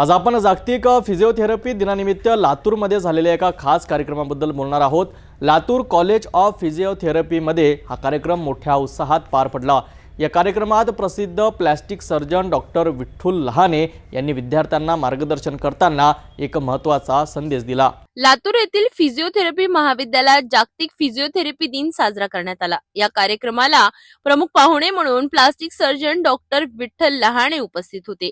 आज आपण जागतिक फिजिओथेरपी दिनानिमित्त लातूरमध्ये झालेल्या एका खास कार्यक्रमाबद्दल बोलणार आहोत. लातूर कॉलेज ऑफ फिजिओथेरपीमध्ये हा कार्यक्रम मोठ्या उत्साहात पार पडला. या कार्यक्रमात प्रसिद्ध plastic surgeon doctor Vitthal Lahane यांनी विद्यार्थ्यांना मार्गदर्शन करताना एक महत्त्वाचा संदेश दिला. लातूर येथील फिजिओथेरपी महाविद्यालयात जागतिक फिजिओथेरपी दिन साजरा करण्यात आला. या कार्यक्रमाला प्रमुख पाहुणे म्हणून plastic surgeon doctor Vitthal Lahane उपस्थित होते.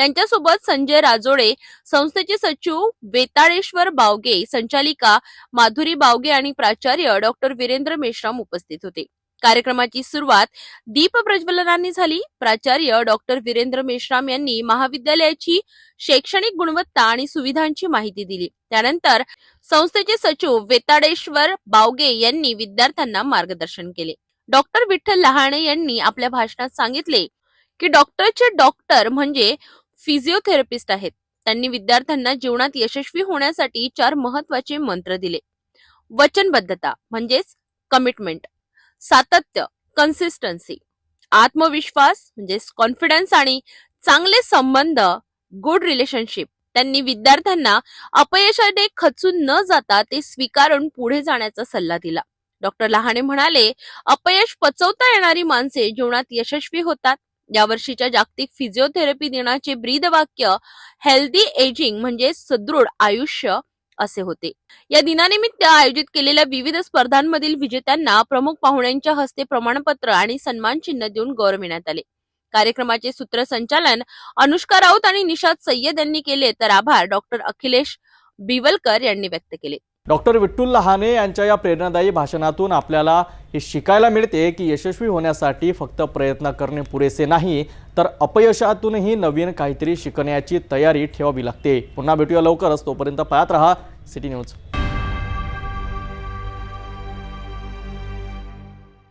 त्यांच्यासोबत संजय राजोडे संस्थेचे सचिव वेताळेश्वर बावगे संचालिका माधुरी बावगे आणि प्राचार्य डॉक्टर वीरेंद्र मेश्राम उपस्थित होते. कार्यक्रमाची सुरुवात दीप प्रज्वलनाने झाली. प्राचार्य डॉक्टर वीरेंद्र मेश्राम यांनी महाविद्यालयाची शैक्षणिक गुणवत्ता आणि सुविधांची माहिती दिली. त्यानंतर संस्थेचे सचिव वेताडेश्वर बावगे यांनी विद्यार्थ्यांना मार्गदर्शन केले. डॉक्टर विठ्ठल लहाणे यांनी आपल्या भाषणात सांगितले की डॉक्टरचे डॉक्टर म्हणजे फिजिओथेरपिस्ट आहेत. त्यांनी विद्यार्थ्यांना जीवनात यशस्वी होण्यासाठी चार महत्त्वाचे मंत्र दिले. वचनबद्धता म्हणजेच कमिटमेंट सातत्य कन्सिस्टन्सी आत्मविश्वास म्हणजेच कॉन्फिडन्स आणि चांगले संबंध गुड रिलेशनशिप त्यांनी विद्यार्थ्यांना अपयशाने खचून न जाता ते स्वीकारून पुढे जाण्याचा सल्ला दिला. डॉक्टर लहाने म्हणाले अपयश पचवता येणारी माणसे जीवनात यशस्वी होतात. यावर्षीच्या जागतिक फिजिओथेरपी दिनाचे ब्रीदवाक्य हेल्दी एजिंग म्हणजे सदृढ आयुष्य असे होते. या दिनानिमित्त आयोजित केलेल्या विविध स्पर्धांमधील विजेत्यांना प्रमुख पाहुण्यांच्या हस्ते प्रमाणपत्र आणि सन्मान चिन्ह देऊन गौरविण्यात आले. कार्यक्रमाचे सूत्रसंचालन अनुष्का राऊत आणि निषाद सय्यद यांनी केले तर आभार डॉक्टर अखिलेश बिवलकर यांनी व्यक्त केले. डॉक्टर विठ्ठल लहाने यांच्या या प्रेरणादायी भाषणातून आपल्याला हे शिकायला मिळते की यशस्वी होण्यासाठी फक्त प्रयत्न करणे पुरेसे नाही तर अपयशातूनही नवीन काहीतरी शिकण्याची तयारी ठेवावी लागते. पुन्हा भेटूया लवकरच. तोपर्यंत पाहत रहा सिटी न्यूज.